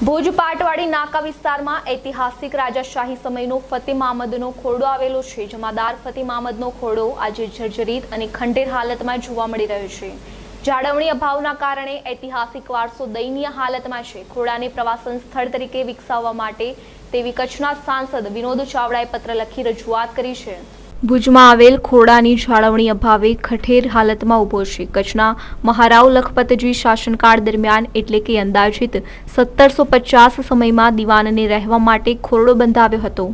ભુજ પાટવાડી નાકા વિસ્તારમાં ઐતિહાસિક રાજાશાહી સમયનો ફતેહ મામદનો ખોરડો આવેલો છે, જમાદાર ફતેહ મામદનો ખોરડો આજે જર્જરિત અને ખંડેર હાલતમાં જોવા મળી રહ્યો છે. જાળવણી અભાવના કારણે ઐતિહાસિક વારસો દયનીય હાલતમાં છે. ખોરડાને પ્રવાસન સ્થળ તરીકે વિકસાવવા માટે તેવી કચ્છના સાંસદ વિનોદ ચાવડાએ પત્ર લખી રજૂઆત કરી છે. ભુજમાં આવેલ ખોડાની જાળવણી અભાવે ખઠેર હાલતમાં ઊભો છે. કચ્છના મહારાવ લખપતજી શાસનકાળ દરમિયાન એટલે કે અંદાજિત સત્તરસો પચાસ સમયમાં દિવાનને રહેવા માટે ખોરડો બંધાવ્યો હતો.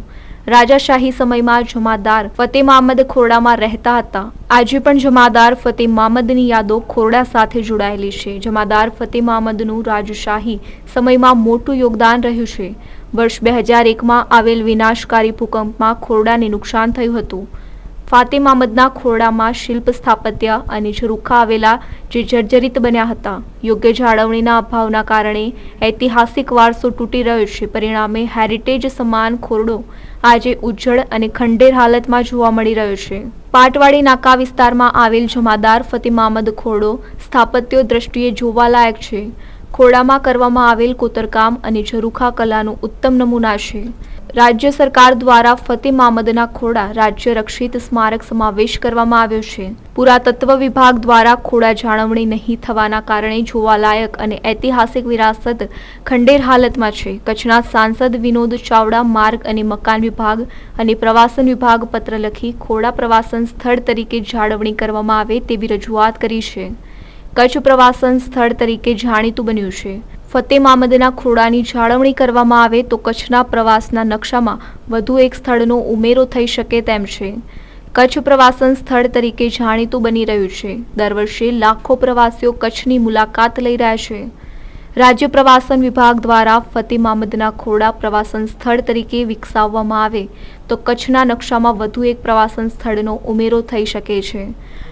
રાજાશાહી સમયમાં જમાદાર ફતેહ મહમદ ખોરડામાં રહેતા હતા. આજે પણ જમાદાર ફતેહ મહમદની યાદો ખોરડા સાથે જોડાયેલી છે. જમાદાર ફતેહ મહમદનું રાજશાહી સમયમાં મોટું યોગદાન રહ્યું છે. વર્ષ બે હજાર એકમાં આવેલ વિનાશકારી ભૂકંપમાં ખોરડાને નુકસાન થયું હતું. ફાતે મામદના ખોરડામાં શિલ્પ સ્થાપત્ય અને ઝરૂખા આવેલા જે જર્જરિત બન્યા હતા. યોગ્ય જાળવણીના અભાવના કારણે ઐતિહાસિક વારસો તૂટી રહ્યો છે. પરિણામે હેરિટેજ સમાન ખોરડો આજે ઉજ્જડ અને ખંડેર હાલતમાં જોવા મળી રહ્યો છે. પાટવાડી નાકા વિસ્તારમાં આવેલ જમાદાર ફતે મામદ ખોરડો સ્થાપત્યો દ્રષ્ટિએ જોવાલાયક છે. ખોરડામાં કરવામાં આવેલ કોતરકામ અને ઝરૂખા કલાનું ઉત્તમ નમૂના છે. રાજ્ય સરકાર દ્વારા ફતેહ મામદના ખોડા રાજ્ય રક્ષિત સ્મારક સમાવેશ કરવામાં આવ્યો છે. પુરાતત્વ વિભાગ દ્વારા ખોડા જાળવણી નહીં થવાના કારણે જોવાલાયક અને ઐતિહાસિક વિરાસત ખંડેર હાલતમાં છે. કચ્છના સાંસદ વિનોદ ચાવડા માર્ગ અને મકાન વિભાગ અને પ્રવાસન વિભાગ પત્ર લખી ખોડા પ્રવાસન સ્થળ તરીકે જાળવણી કરવામાં આવે તેવી રજૂઆત કરી છે. કચ્છ પ્રવાસન સ્થળ તરીકે જાણીતું બન્યું છે. ફતેહ મામદના ખોડાની જાળવણી કરવામાં આવે તો કચ્છના પ્રવાસના નકશામાં વધુ એક સ્થળનો ઉમેરો થઈ શકે તેમ છે. કચ્છ પ્રવાસન સ્થળ તરીકે જાણીતું બની રહ્યું છે. દર વર્ષે લાખો પ્રવાસીઓ કચ્છની મુલાકાત લઈ રહ્યા છે. રાજ્ય પ્રવાસન વિભાગ દ્વારા ફતેહ મામદના ખોડા પ્રવાસન સ્થળ તરીકે વિકસાવવામાં આવે તો કચ્છના નકશામાં વધુ એક પ્રવાસન સ્થળનો ઉમેરો થઈ શકે છે.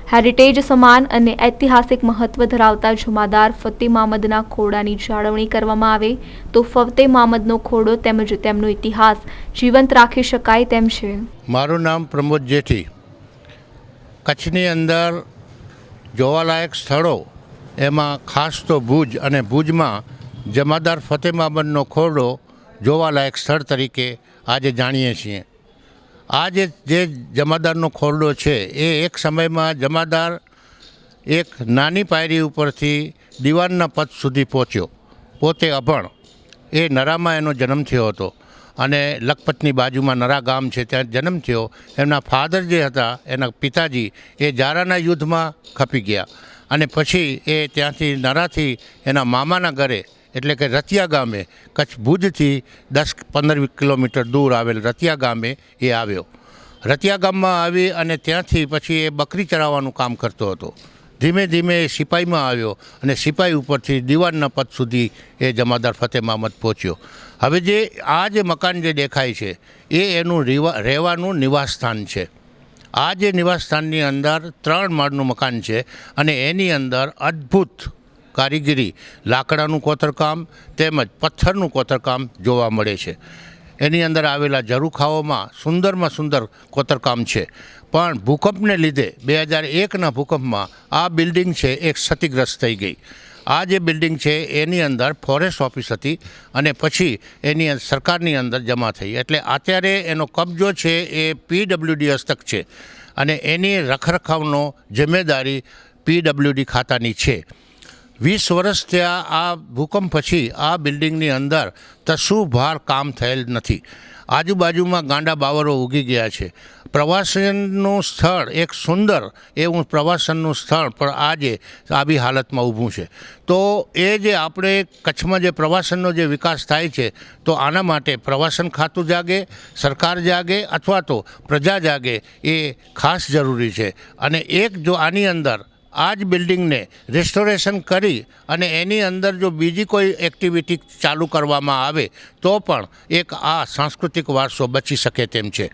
હેરિટેજ સમાન અને ઐતિહાસિક મહત્વ ધરાવતા જમાદાર ફતેહ મામદના ખોડાની જાળવણી કરવામાં આવે, તો ફતેહ મામદનો ખોડો તેમજ તેમનો ઇતિહાસ જીવંત રાખી શકાય તેમ છે. મારું નામ પ્રમોદ જેઠી. કચ્છની અંદર જોવાલાયક સ્થળો, એમાં ખાસ તો ભુજ અને ભુજમાં જમાદાર ફતેહ મામદનો ખોરડો જોવાલાયક સ્થળ તરીકે આજે જાણીએ છીએ. આ જે જે જમાદારનો ખોરડો છે, એ એક સમયમાં જમાદાર એક નાની પાયરી ઉપરથી દિવાનના પદ સુધી પહોંચ્યો. પોતે અભણ. એ નરામાં એનો જન્મ થયો હતો. અને લખપતની બાજુમાં નરા ગામ છે, ત્યાં જન્મ થયો. એમના ફાધર જે હતા, એના પિતાજી, એ જારાના યુદ્ધમાં ખપી ગયા. અને પછી એ ત્યાંથી નરાથી એના મામાના ઘરે એટલે કે રતિયા ગામે, કચ્છ ભુજથી દસ પંદર કિલોમીટર દૂર આવેલ રતિયા ગામે એ આવ્યો. રતિયા ગામમાં આવી અને ત્યાંથી પછી એ બકરી ચરાવવાનું કામ કરતો હતો. ધીમે ધીમે એ સિપાહીમાં આવ્યો અને સિપાહી ઉપરથી દિવાનના પદ સુધી એ જમાદાર ફતેહ મામદ પહોંચ્યો. હવે જે આ જે મકાન જે દેખાય છે, એ એનું રીવા, રહેવાનું નિવાસસ્થાન છે. આ જે નિવાસસ્થાનની અંદર ત્રણ માળનું મકાન છે અને એની અંદર અદ્ભુત કારીગરી, લાકડાનું કોતરકામ તેમજ પથ્થરનું કોતરકામ જોવા મળે છે. એની અંદર આવેલા ઝરૂખાઓમાં સુંદરમાં સુંદર કોતરકામ છે. પણ ભૂકંપને લીધે બે હજાર એકના ભૂકંપમાં આ બિલ્ડિંગ છે એ ક્ષતિગ્રસ્ત થઈ ગઈ. આ જે બિલ્ડિંગ છે એની અંદર ફોરેસ્ટ ઓફિસ હતી અને પછી એની સરકારની અંદર જમા થઈ. એટલે અત્યારે એનો કબજો છે એ પીડબ્લ્યુડી હસ્તક છે અને એની રખરખાવનો જિમ્મેદારી પીડબ્લ્યુડી ખાતાની છે. વીસ વર્ષ થયા આ ભૂકંપ પછી આ બિલ્ડિંગની અંદર કશું ભાર કામ થયેલ નથી. આજુબાજુમાં ગાંડા બાવરો ઉગી ગયા છે. પ્રવાસનનું સ્થળ એક સુંદર એવું પ્રવાસનનું સ્થળ પણ આજે આવી હાલતમાં ઊભું છે. તો એ જે આપણે કચ્છમાં જે પ્રવાસનનો જે વિકાસ થાય છે, તો આના માટે પ્રવાસન ખાતું જાગે, સરકાર જાગે અથવા તો પ્રજા જાગે એ ખાસ જરૂરી છે. અને એક જો આની અંદર આ જ બિલ્ડિંગને રેસ્ટોરેશન કરી અને એની અંદર જો બીજી કોઈ એક્ટિવિટી ચાલુ કરવામાં આવે, તો પણ એક આ સાંસ્કૃતિક વારસો બચી શકે તેમ છે.